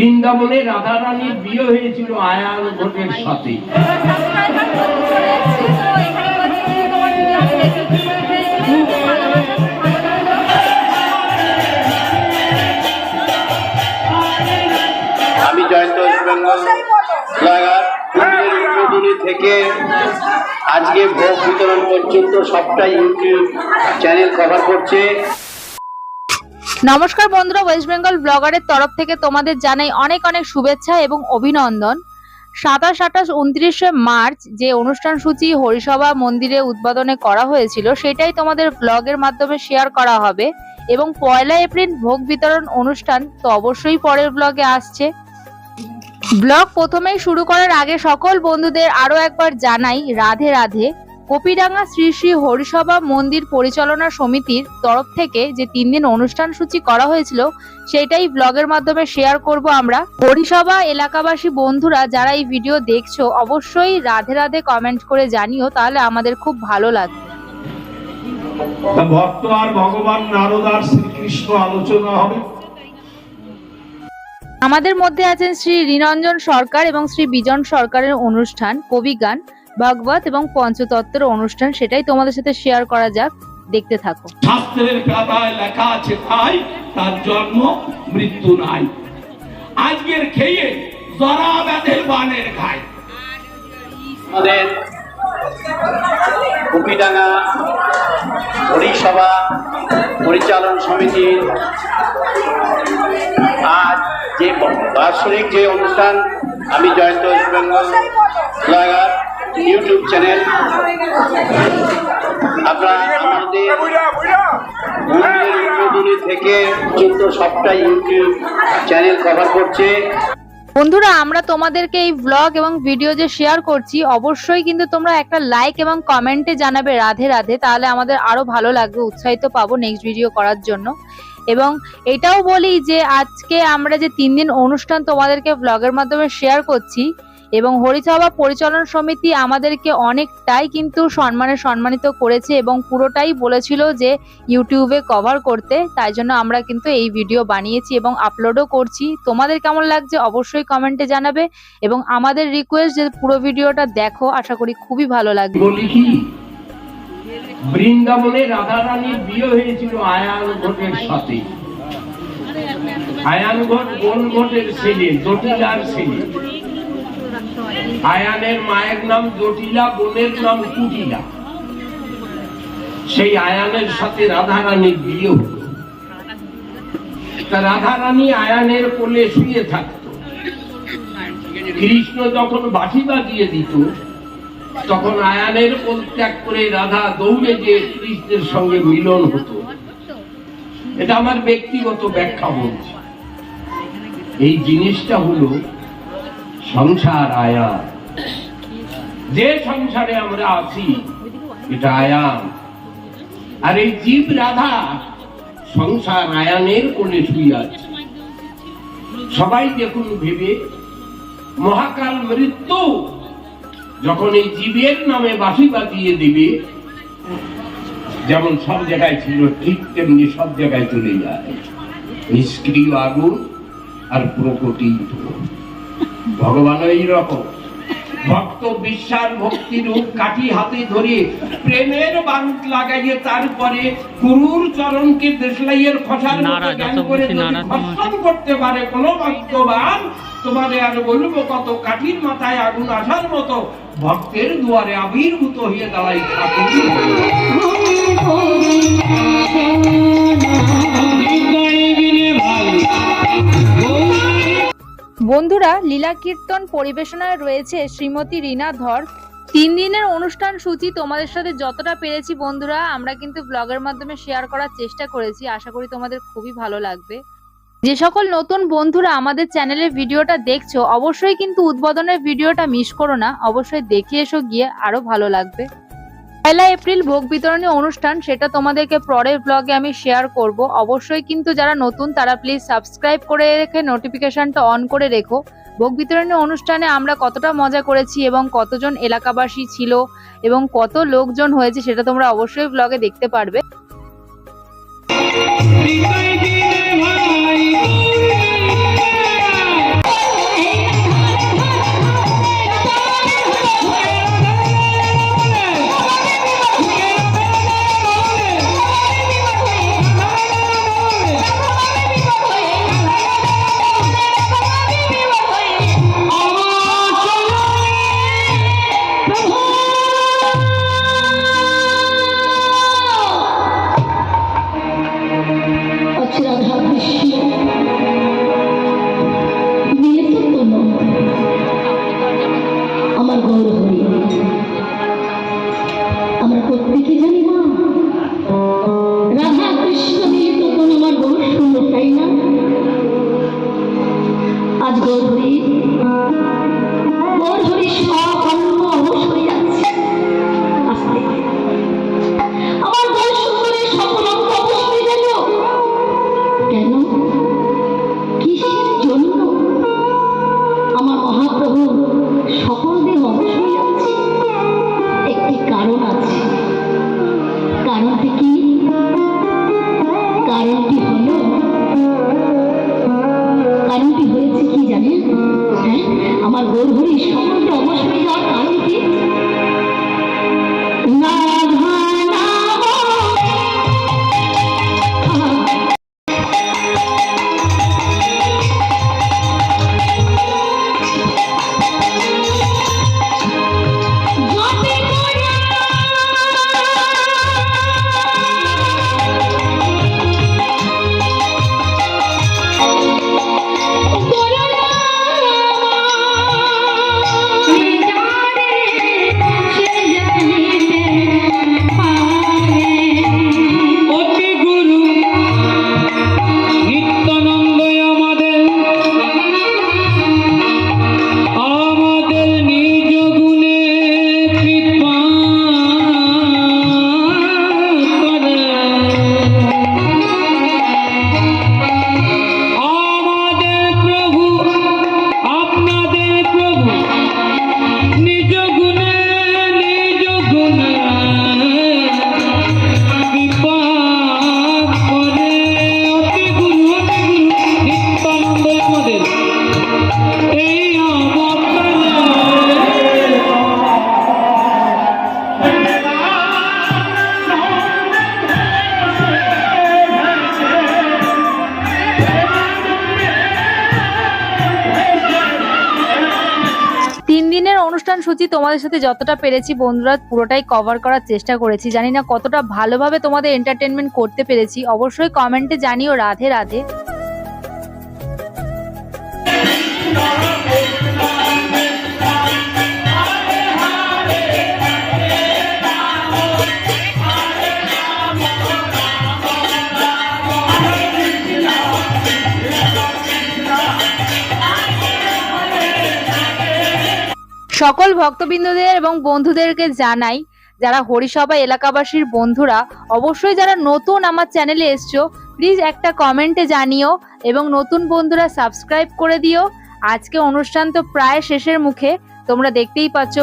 বৃন্দাবনে রাধারানীর বিয়ে হয়েছিল আয়ান ঘটের সাথে। জয়ন্ত থেকে আজকে ভোগ বিতরণ পর্যন্ত সবটাই ইউটিউব চ্যানেল কভার করছে। নমস্কার বন্ধুরা ওয়েস্ট বেঙ্গল ব্লগারের তরফ থেকে তোমাদের জানাই অনেক অনেক শুভেচ্ছা এবং অভিনন্দন। সাতাশ আঠাশ উনত্রিশে মার্চ যে অনুষ্ঠান সূচি হরিসভা মন্দিরে উদ্বোধনে করা হয়েছিল, সেটাই তোমাদের ব্লগের মাধ্যমে শেয়ার করা হবে। এবং পয়লা এপ্রিল ভোগ বিতরণ অনুষ্ঠান তো অবশ্যই পরের ব্লগে আসছে। ব্লগ প্রথমেই শুরু করার আগে সকল বন্ধুদের আরও একবার জানাই রাধে রাধে। কপিডাঙ্গা শ্রী শ্রী হরিসভা মন্দির পরিচালনা সমিতির তরফ থেকে যে তিন দিন অনুষ্ঠান সূচি করা হয়েছিল সেটাই ব্লগের মাধ্যমে শেয়ার করব আমরা। হরিসভা এলাকাবাসী বন্ধুরা যারা এই ভিডিও দেখছ অবশ্যই রাধে রাধে কমেন্ট করে জানিও তাহলে আমাদের খুব ভালো লাগবে। ভক্ত আর ভগবান নারদ আর শ্রীকৃষ্ণ আলোচনা হবে। আমাদের মধ্যে আছেন শ্রী রিনঞ্জন সরকার এবং শ্রী বিজন সরকারের অনুষ্ঠান কবিগান ভগবত এবং পঞ্চতত্ত্বের অনুষ্ঠান সেটাই তোমাদের সাথে শেয়ার করা যাক। দেখতে থাকো। শাস্ত্রের পাতায় লেখা আছে তাই তার জন্ম মৃত্যু নাই। আজকের খেয়ে জরা ব্যাধের বানের খায় আমাদের কুপিডাঙ্গা হরিসভা পরিচালন সমিতির আজ যে বাৎসরিক যে অনুষ্ঠান আমি জয়ন্ত ওয়েস্ট বেঙ্গল ইউটিউব চ্যানেল বন্ধুরা, আমরা তোমাদেরকে এই ব্লগ এবং ভিডিও যে শেয়ার করছি, অবশ্যই কিন্তু তোমরা একটা লাইক এবং কমেন্টে জানাবে রাধে রাধে, তাহলে আমাদের আরও ভালো লাগবে, উৎসাহিত পাবো নেক্সট ভিডিও করার জন্য। এবং এটাও বলি যে, আজকে আমরা যে তিন দিন অনুষ্ঠান তোমাদেরকে ব্লগের মাধ্যমে শেয়ার করছি এবং হরিসভা পরিচালন সমিতি আমাদেরকে অনেকটাই কিন্তু সম্মানে সম্মানিত করেছে এবং পুরোটাই বলেছিল যে ইউটিউবে কভার করতে। তাই জন্য আমরা কিন্তু এই ভিডিও বানিয়েছি এবং আপলোডও করছি। তোমাদের কেমন লাগছে অবশ্যই কমেন্টে জানাবে এবং আমাদের রিকোয়েস্ট যে পুরো ভিডিওটা দেখো, আশা করি খুবই ভালো লাগবে। বৃন্দাবনে রাধারানীর বিয়ে হয়েছিল আয়ান ঘটের সাথে। আয়ান ঘট গোল ঘটের ছেলে? জটিলার ছেলে। আয়ানের মায়ের নাম জটিলা, বোনের নাম কুটিলা। সেই আয়ানের সাথে রাধারানীর বিয়ে হলো। তা রাধারানী আয়ানের কোলে শুয়ে থাকতো। কৃষ্ণ যখন বাঁশি বাজিয়ে দিত, তখন আয়ানের কোল ত্যাগ করে রাধা দৌড়ে যে কৃষ্ণের সঙ্গে মিলন হতো। এটা আমার ব্যক্তিগত ব্যাখ্যা বলছি। এই জিনিসটা হলো সংসার আয়ান যে সংসারে আমরা আছি, এটা আয়ান। আর এই জীব রাধা সংসার আয়ানের কোলে শুয়ে সবাই দেখুন ভেবে, মহাকাল মৃত্যু যখন এই জীবের নামে বাঁশি বাজিয়ে দিবে, যেমন সব জায়গায় ছিল, ঠিক তেমনি সব জায়গায় চলে যায়। নিষ্ক্রিয় আগুন আর প্রকটি ভগবান এই রকম। ভক্ত বিশ্বাস ভক্তি রূপ কাঠি হাতে ধরে প্রেমের বাঁধ লাগাইয়ে তারপরে গুরুর চরণকে দেশলাইয়ের খসার জ্ঞান করে খর্ষণ করতে পারে কোন ভক্তবান তোমারে আর বলব কত কাঠির মাথায় আগুন আসার মতো। ভক্তের দুয়ারে আবির্ভূত হয়ে দাঁড়াই ঠাকুর। বন্ধুরা লীলা কীর্তন পরিবেশনায় রয়েছে শ্রীমতী রীনা ধর। তিন দিনের অনুষ্ঠান সূচি তোমাদের সাথে যতটা পেরেছি বন্ধুরা, আমরা কিন্তু ব্লগের মাধ্যমে শেয়ার করার চেষ্টা করেছি, আশা করি তোমাদের খুবই ভালো লাগবে। যে সকল নতুন বন্ধুরা আমাদের চ্যানেলের ভিডিওটা দেখছ, অবশ্যই কিন্তু উদ্বোধনের ভিডিওটা মিস করো না, অবশ্যই দেখে এসো গিয়ে আরও ভালো লাগবে। পয়লা এপ্রিল ভোগ বিতরণী অনুষ্ঠান, সেটা তোমাদেরকে পরের ব্লগে আমি শেয়ার করব। অবশ্যই কিন্তু যারা নতুন, তারা প্লিজ সাবস্ক্রাইব করে রেখে নোটিফিকেশনটা অন করে রেখো। ভোগ বিতরণী অনুষ্ঠানে আমরা কতটা মজা করেছি এবং কতজন এলাকাবাসী ছিল এবং কত লোকজন হয়েছে, সেটা তোমরা অবশ্যই ব্লগে দেখতে পারবে। কিসের জন্য? আমার মহাপ্রভু সকল দেহ একটি কারণ আছে। কারণটি কি? কারণটি হলো কারণটি হয়েছে কি জানেন? হ্যাঁ? আমার গর্ভরী সকল অবশ হয়ে যাওয়ার কারণ কি? অনুষ্ঠান সূচি তোমাদের সাথে যতটা পেরেছি বন্ধুরা, পুরোটাই কভার করার চেষ্টা করেছি। জানি না কতটা ভালোভাবে তোমাদের এন্টারটেনমেন্ট করতে পেরেছি। অবশ্যই কমেন্টে জানিও। রাধে রাধে। সকল ভক্তবৃন্দদের এবং বন্ধুদেরকে জানাই, যারা হরিসভা এলাকাবাসীর বন্ধুরা, অবশ্যই যারা নতুন আমার চ্যানেলে এসছো প্লিজ একটা কমেন্টে জানিও এবং নতুন বন্ধুরা সাবস্ক্রাইব করে দিও। আজকে অনুষ্ঠান তো প্রায় শেষের মুখে, তোমরা দেখতেই পাচ্ছ।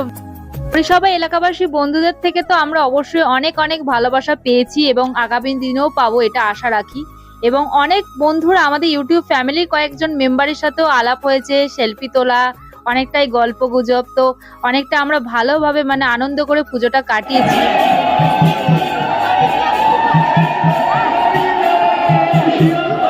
হরিসভা এলাকাবাসী বন্ধুদের থেকে তো আমরা অবশ্যই অনেক অনেক ভালোবাসা পেয়েছি এবং আগামী দিনেও পাবো, এটা আশা রাখি। এবং অনেক বন্ধুরা আমাদের ইউটিউব ফ্যামিলির কয়েকজন মেম্বারের সাথেও আলাপ হয়েছে সেলফি তোলা অনেকটাই গল্প গুজব তো অনেকটা আমরা ভালোভাবে মানে আনন্দ করে পুজোটা কাটিয়েছি। জোরে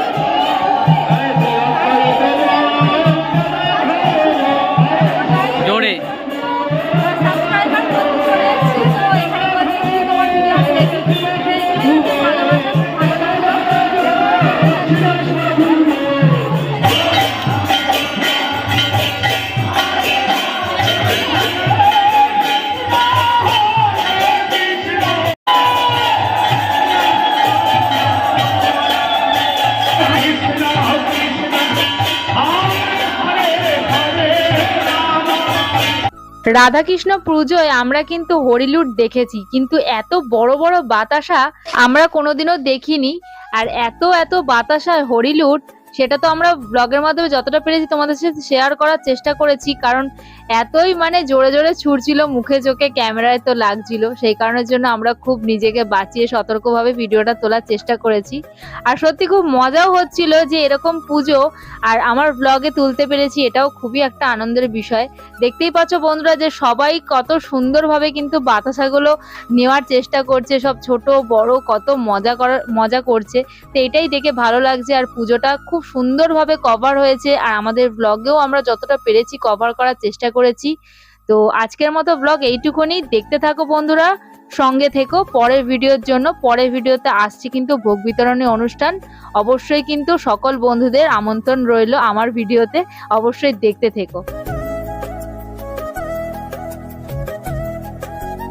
রাধাকৃষ্ণ পুজোয় আমরা কিন্তু হরিলুট দেখেছি, কিন্তু এত বড় বড় বাতাসা আমরা কোনোদিনও দেখিনি। আর এত এত বাতাসায় হরিলুট সেটা তো আমরা ব্লগের মাধ্যমে যতটা পেরেছি তোমাদের সাথে শেয়ার করার চেষ্টা করেছি, কারণ এতই মানে জোরে জোরে ছুটছিল মুখে চোখে ক্যামেরায় তো লাগছিল, সেই কারণের জন্য আমরা খুব নিজেকে বাঁচিয়ে সতর্কভাবে ভিডিওটা তোলার চেষ্টা করেছি। আর সত্যি খুব মজাও হচ্ছিল যে এরকম পুজো আর আমার ব্লগে তুলতে পেরেছি, এটাও খুবই একটা আনন্দের বিষয়। দেখতেই পাচ্ছ বন্ধুরা যে সবাই কত সুন্দরভাবে কিন্তু বাতাসাগুলো নেওয়ার চেষ্টা করছে, সব ছোট, বড়, কত মজা করার, মজা করছে, তো এটাই দেখে ভালো লাগছে। আর পুজোটা খুব সুন্দরভাবে কভার হয়েছে আর আমাদের ব্লগেও আমরা যতটা পেরেছি কভার করার চেষ্টা করেছি। তো আজকের মতো ব্লগ এইটুকুনি। দেখতে থাকো বন্ধুরা, সঙ্গে থেকো। পরের ভিডিওর জন্য, পরের ভিডিওতে আসছি কিন্তু ভোগ বিতরণের অনুষ্ঠান। অবশ্যই কিন্তু সকল বন্ধুদের আমন্ত্রণ রইল আমার ভিডিওতে অবশ্যই দেখতে থেকো।